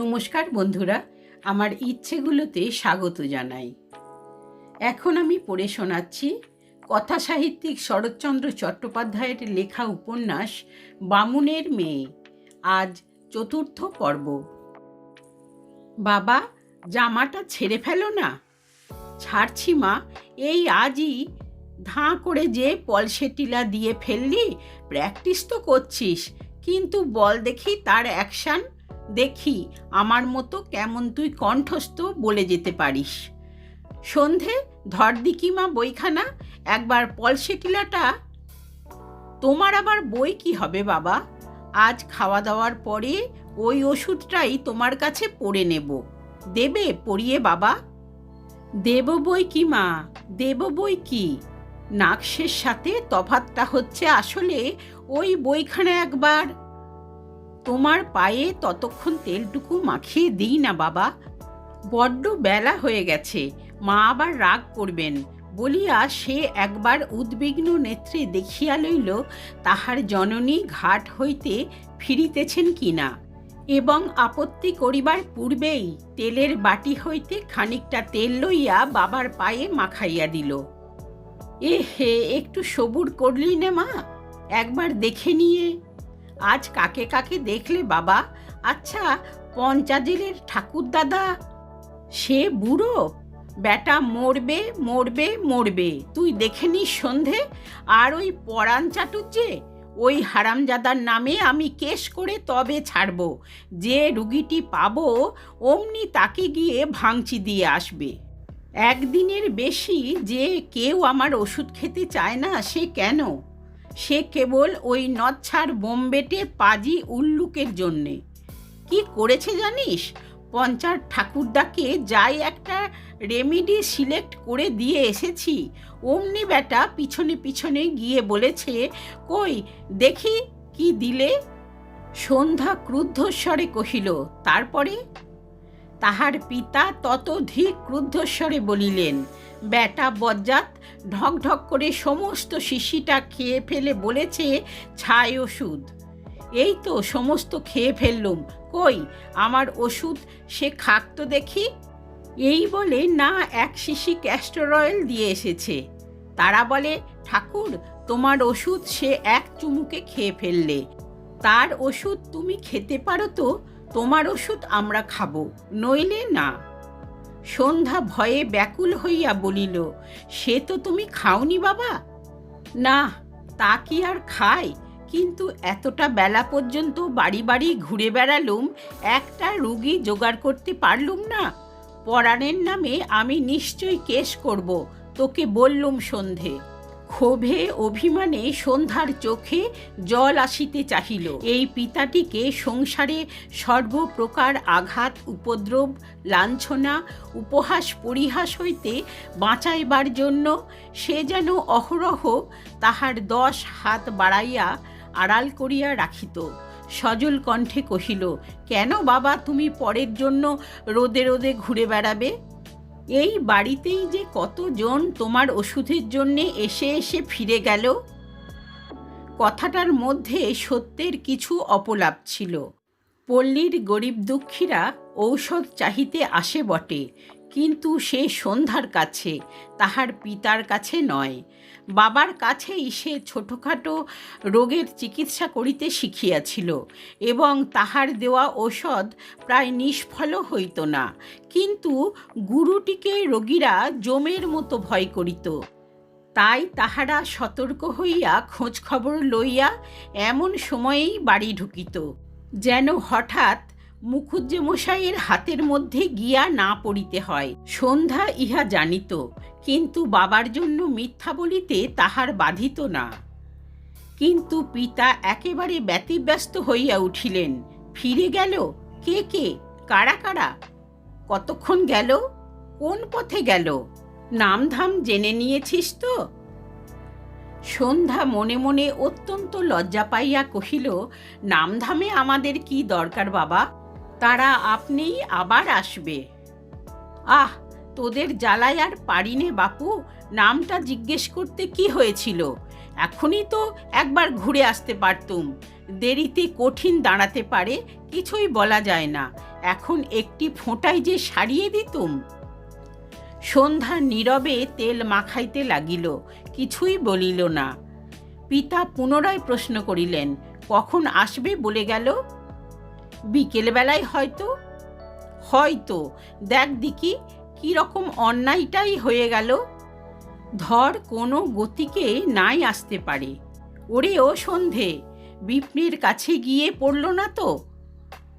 নমস্কার বন্ধুরা, আমার ইচ্ছেগুলোতে স্বাগত জানাই। এখন আমি পড়ে শোনাচ্ছি কথা সাহিত্যিক শরৎচন্দ্র চট্টোপাধ্যায়ের লেখা উপন্যাস, বামুনের মেয়ে, আজ চতুর্থ পর্ব। বাবা, জামাটা ছেড়ে ফেলো না? ছাড়ছি মা, এই আজই ধাঁ করে যে পলসেটিলা দিয়ে ফেললি, প্র্যাকটিস তো করছিস, কিন্তু বল দেখি তার অ্যাকশন। দেখি আমার মতো কেমন তুই কণ্ঠস্থ বলে যেতে পারিস। সন্ধে ধর দিকিমা বইখানা, একবার পলসেটিলাটা, তোমার আবার বই কি হবে বাবা? আজ খাওয়া দাওয়ার পরে ওই ওষুধটাই তোমার কাছে পড়ে নেব। দেবে পড়িয়ে বাবা? দেব বই কি মা? দেব বই কি? নাকশের সাথে তফাতটা হচ্ছে আসলে ওই বইখানা একবার তোমার পায়ে ততক্ষণ তেলটুকু মাখিয়ে দিই না, বাবা। বড্ড বেলা হয়ে গেছে, মা আবার রাগ করবেন। বলিয়া সে একবার উদ্বিগ্ন নেত্রে দেখিয়া লইল, তাহার জননী ঘাট হইতে ফিরিতেছেন কিনা এবং আপত্তি করিবার পূর্বেই তেলের বাটি হইতে খানিকটা তেল লইয়া বাবার পায়ে মাখাইয়া দিল। এ হে, একটু সবুর করলি নে মা, একবার দেখে নিয়ে। আজ কাকে কাকে দেখলে বাবা? আচ্ছা পঞ্চাজেলের ঠাকুর দাদা সে বুড়ো? বেটা মরবে মরবে মরবে। তুই দেখে নিস সন্ধে। আর ওই পরাণ চাটুর্যে? ওই হারামজাদার নামে আমি কেস করে তবে ছাড়ব। যে রুগীটি পাব, অমনি তাকে গিয়ে ভাঙচি দিয়ে আসবে। একদিনের বেশি যে কেউ আমার ওষুধ খেতে চায় না, সে কেন? সে কেবল ওই নচ্ছার বোম্বেটে পাজি উল্লুকের জন্যে। কি করেছে জানিস? পঞ্চার ঠাকুরদাকে যাই একটা রেমিডি সিলেক্ট করে দিয়ে এসেছি। অমনি বেটা পিছনে পিছনে গিয়ে বলেছে, কই, দেখি কি দিলে? সন্ধ্যা ক্রুদ্ধস্বরে কহিল, তারপরে? তাহার পিতা ততোধিক ক্রুদ্ধস্বরে বলিলেন বেটা বজ্জাত ঢক ঢক করে সমস্ত শিশিটা খেয়ে ফেলে বলেছে, ছাই ওষুধ। এই তো, সমস্ত খেয়ে ফেললুম। কই, আমার ওষুধ সে খাক তো দেখি? এই বলে না, এক শিশি ক্যাস্টর অয়েল দিয়ে এসেছে। তারা বলে, ঠাকুর, তোমার ওষুধ সে এক চুমুকে খেয়ে ফেললে। তার ওষুধ তুমি খেতে পারো তো, তোমার ওষুধ আমরা খাব, নইলে না। সন্ধ্যা ভয়ে ব্যাকুল হইয়া বলিল, সে তো তুমি খাওনি বাবা? না, তা কি আর খায় কিন্তু এতটা বেলা পর্যন্ত বাড়ি বাড়ি ঘুরে বেড়ালুম, একটা রুগী জোগাড় করতে পারলুম না। পরাণের নামে আমি নিশ্চয়ই কেস করব, তোকে বললুম সন্ধে। ক্ষোভে, অভিমানে সন্ধ্যার চোখে জল আসিতে চাহিল। এই পিতাটিকে সংসারে সর্বপ্রকার আঘাত, উপদ্রব, লাঞ্ছনা, উপহাস, পরিহাস হইতে বাঁচাইবার জন্য সে যেন অহরহ তাহার দশ হাত বাড়াইয়া আড়াল করিয়া রাখিত। সজল কণ্ঠে কহিল, কেন বাবা, তুমি পরের জন্য রোদে রোদে ঘুরে বেড়াবে? এই বাড়িতেই যে কতজন তোমার ওষুধের জন্যে এসে এসে ফিরে গেল? কথাটার মধ্যে সত্যের কিছু অপলাপ ছিল। পল্লীর গরিব দুঃখীরা ঔষধ চাহিতে আসে বটে কিন্তু সে সন্ধ্যার কাছে, তাহার পিতার কাছে নয়। বাবার কাছেই সে ছোটোখাটো রোগের চিকিৎসা করিতে শিখিয়াছিল এবং তাহার দেওয়া ঔষধ প্রায় নিষ্ফল হইত না। কিন্তু গুরুটিকে রোগীরা জমের মতো ভয় করিত। তাই তাহারা সতর্ক হইয়া খোঁজ খবর লইয়া এমন সময়েই বাড়ি ঢুকিত। যেন হঠাৎ মুখুজ্জে মশাইয়ের হাতের মধ্যে গিয়া না পড়িতে হয়। সন্ধ্যা ইহা জানিত, কিন্তু বাবার জন্য মিথ্যা বলিতে তাহার বাধিত না। কিন্তু পিতা একেবারে ব্যতিব্যস্ত হইয়া উঠিলেন, ফিরে গেল? কে কে? কারা কারা? কতক্ষণ গেল? কোন পথে গেল? নামধাম জেনে নিয়েছিস তো? সন্ধ্যা মনে মনে অত্যন্ত লজ্জা পাইয়া কহিল, নামধামে আমাদের কি দরকার বাবা? তারা আপনিই আবার আসবে। আহ, তোদের জ্বালায় আর পারিনে বাপু, নামটা জিজ্ঞেস করতে কি হয়েছিল? এখনই তো একবার ঘুরে আসতে পারতুম। দেরিতে কঠিন দাঁড়াতে পারে, কিছুই বলা যায় না। এখন একটি ফোঁটায় যে সারিয়ে দিতুম? সন্ধ্যা নীরবে তেল মাখাইতে লাগিল, কিছুই বলিল না। পিতা পুনরায় প্রশ্ন করিলেন, কখন আসবে বলে গেল? বিকেলবেলায় হয়তো? হয়তো। দেখ দিকি কীরকম অন্যায়টাই হয়ে গেল। ধর কোনো গতিকে নাই আসতে পারে। ওরে ও সন্ধে। বিপ্নের কাছে গিয়ে পড়ল না তো?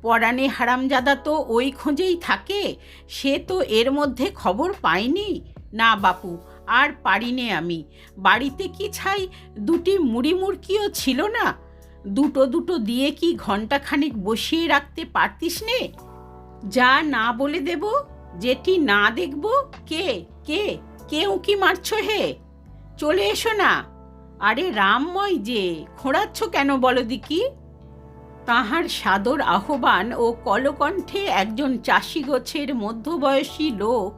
পরাণে হারামজাদা তো ওই খোঁজেই থাকে। সে তো এর মধ্যে খবর পায়নি? না বাপু, আর পারিনে আমি। বাড়িতে কি ছাই দুটি মুড়ি মুড়কিও ছিল না? দুটো দুটো দিয়ে কি ঘন্টাখানেক বসিয়ে রাখতে পারতিস নে? যা না বলে দেব, যেটি না দেখব, কে কে কে উঁকি মারছ হে? চলে এসো না। আরে রামময় যে, খোঁড়াচ্ছ কেন বলো দিকি তাহার সাদর আহ্বান ও কলকণ্ঠে একজন চাষি গোছের মধ্যবয়সী লোক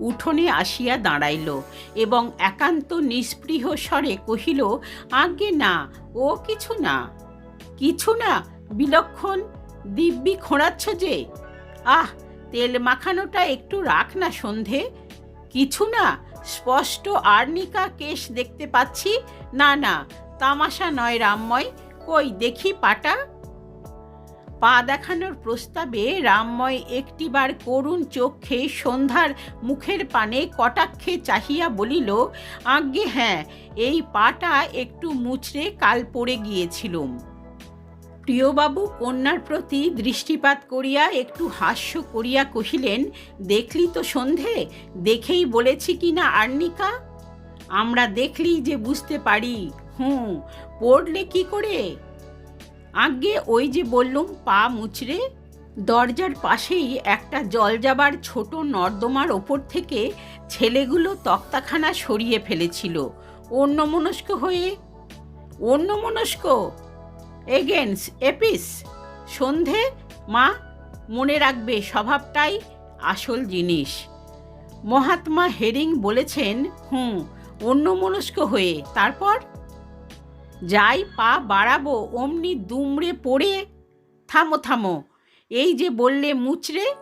উঠোনে আসিয়া দাঁড়াইল এবং একান্ত নিস্পৃহ স্বরে কহিল আগে না, ও কিছু না। কিছু না, বিলক্ষণ দিব্যি খোঁড়াচ্ছ যে। আহ, তেল মাখানোটা একটু রাখ না সন্ধে। কিছু না, স্পষ্ট আর্নিকা কেশ দেখতে পাচ্ছি। না না, তামাশা নয় রামময়, কই দেখি পাটা। পা দেখানোর প্রস্তাবে রামময় একটিবার করুণ চোখে সন্ধ্যার মুখের পানে কটাক্ষে চাহিয়া বলিল, আজ্ঞে হ্যাঁ এই পাটা একটু মুচড়ে কাল পড়ে গিয়েছিলুম। প্রিয়বাবু কন্যার প্রতি দৃষ্টিপাত করিয়া একটু হাস্য করিয়া কহিলেন, দেখলি তো সন্ধে? দেখেই বলেছি কি না, আর্নিকা? আমরা দেখলি যে বুঝতে পারি। হুঁ, পড়লে কি করে? আগে ওই যে বললুম, পা মুচড়ে দরজার পাশেই একটা জল যাবার ছোট নর্দমার ওপর থেকে ছেলেগুলো তক্তাখানা সরিয়ে ফেলেছিল। অন্যমনস্ক হয়ে, অন্যমনস্ক? এগেন্স এপিস। সন্ধে, মা, মনে রাখবে স্বভাবটাই আসল জিনিস। মহাত্মা হেরিং বলেছেন হুম অন্যমনস্ক হয়ে, তারপর? যাই পা বাড়াবো, অমনি দুমড়ে পড়ে, থামো থামো, এই যে বললে মুচড়ে,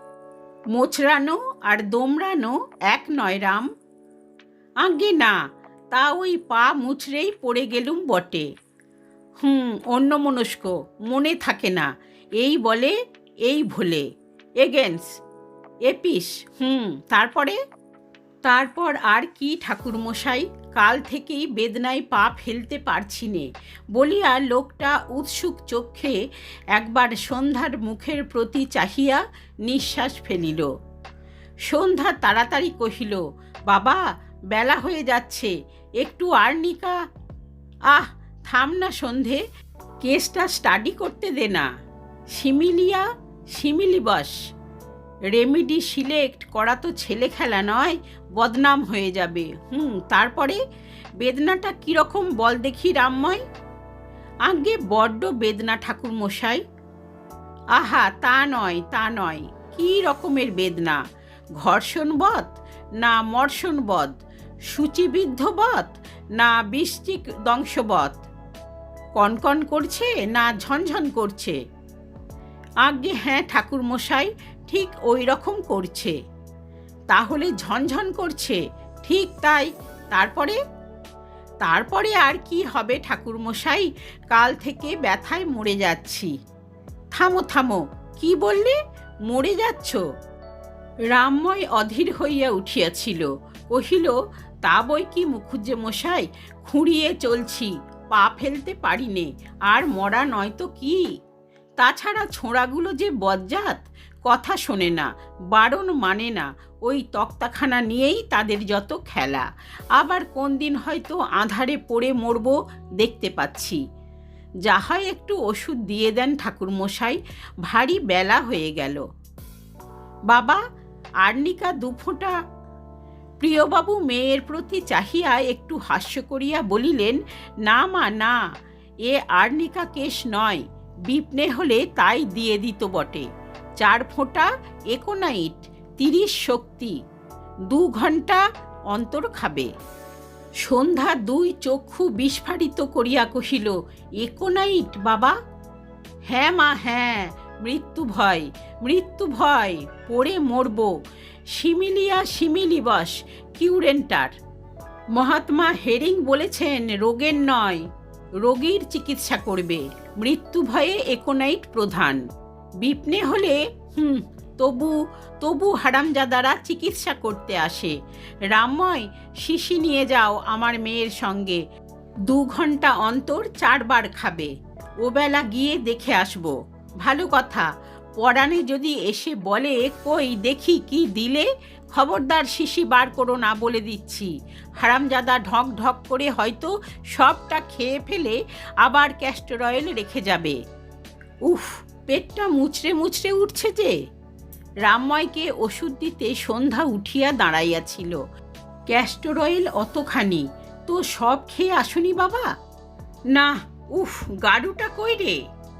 মোচড়ানো আর দোমড়ানো এক নয় রাম। আগে না, তা ওই পা মুচড়েই পড়ে গেলুম বটে। হুম, অন্যমনস্ক, মনে থাকে না। এই বলে, এই ভোলে। এগেন্স, এপিস, হুম, তারপরে? তারপর আর কি ঠাকুরমশাই? কাল থেকেই বেদনায় পা ফেলতে পারছি নে। বলিয়া লোকটা উৎসুক চক্ষে একবার সন্ধ্যার মুখের প্রতি চাহিয়া নিঃশ্বাস ফেলিল। সন্ধ্যা তাড়াতাড়ি কহিল, বাবা, বেলা হয়ে যাচ্ছে, একটু আর নিকা আহ থাম না সন্ধে, কেসটা স্টাডি করতে দে না। সিমিলিয়া সিমিলিবাস রেমিডি সিলেক্ট করা তো ছেলে খেলা নয়, বদনাম হয়ে যাবে। হুম, তারপরে? বেদনাটা কীরকম বল দেখি রামময়? আগে বড্ড বেদনা ঠাকুর মশাই আহা, তা নয় তা নয়। কী রকমের বেদনা? ঘর্ষণবধ না মর্ষণবধ সূচিবিদ্ধবধ না বৃষ্টিক দংশবধ? কনকন করছে না ঝনঝন করছে? আজ্ঞে হ্যাঁ ঠাকুর মশাই ঠিক ওই রকম করছে। তাহলে ঝনঝন করছে, ঠিক তাই। তারপরে? তারপরে আর কি হবে ঠাকুর মশাই কাল থেকে ব্যথায় মরে যাচ্ছি। থামো থামো, কি বললে? মরে যাচ্ছ? রামময় অধীর হইয়া উঠিয়াছিল। কহিল, তা বই কি মুখুজ্জে মশাই? খুঁড়িয়ে চলছি। পা ফেলতে পারিনে, আর মরা নয় তো কি? তাছাড়া ছোঁড়াগুলো যে বজ্জাত, কথা শোনে না, বারণ মানে না, ওই তক্তাখানা নিয়েই তাদের যত খেলা। আবার কোন দিন হয়তো আধারে পড়ে মরব, দেখতে পাচ্ছি। যা হয় একটু ওষুধ দিয়ে দেন ঠাকুরমশাই, ভারী বেলা হয়ে গেল। বাবা, আর্নিকা দুফোঁটা প্রিয়বাবু মেয়ের প্রতি চাহিয়া একটু হাস্য করিয়া বলিলেন, না মা, না, এ আর্নিকা কেশ নয়, বিপনে হলে তাই দিয়ে দিত বটে। চার ফোঁটা একোনাইট, তিরিশ শক্তি, দু ঘণ্টা অন্তর খাবে। সন্ধ্যা দুই চক্ষু বিস্ফারিত করিয়া কহিল, একোনাইট, বাবা? হ্যাঁ মা হ্যাঁ মৃত্যু ভয় মৃত্যু ভয়, পড়ে মরব। সিমিলিয়া সিমিলিবস কিউরেন্টার মহাত্মা হেরিং বলেছেন, রোগের নয়, রোগীর চিকিৎসা করবে। মৃত্যু ভয়ে একোনাইট প্রধান। বিপনে হলে, হুম, তবু তবু হারামজাদারা চিকিৎসা করতে আসে। রামময়, শিশি নিয়ে যাও আমার মেয়ের সঙ্গে। দু ঘণ্টা অন্তর চারবার খাবে। ওবেলা গিয়ে দেখে আসব। ভালো কথা পরাণে যদি এসে বলে, কই, দেখি কি দিলে? খবরদার শিশি বার করো না বলে দিচ্ছি। হারামজাদা ঢক ঢক করে হয়তো সবটা খেয়ে ফেলে আবার ক্যাস্টর অয়েল রেখে যাবে। উফ, পেটটা মুচড়ে মুচড়ে উঠছে যে। রামময়কে ওষুধ দিতে সন্ধ্যা উঠিয়া দাঁড়াইয়াছিল। ক্যাস্টর অয়েল অতখানি, তো সব খেয়ে আসুনি বাবা? না, উফ গাড়ুটা কই রে?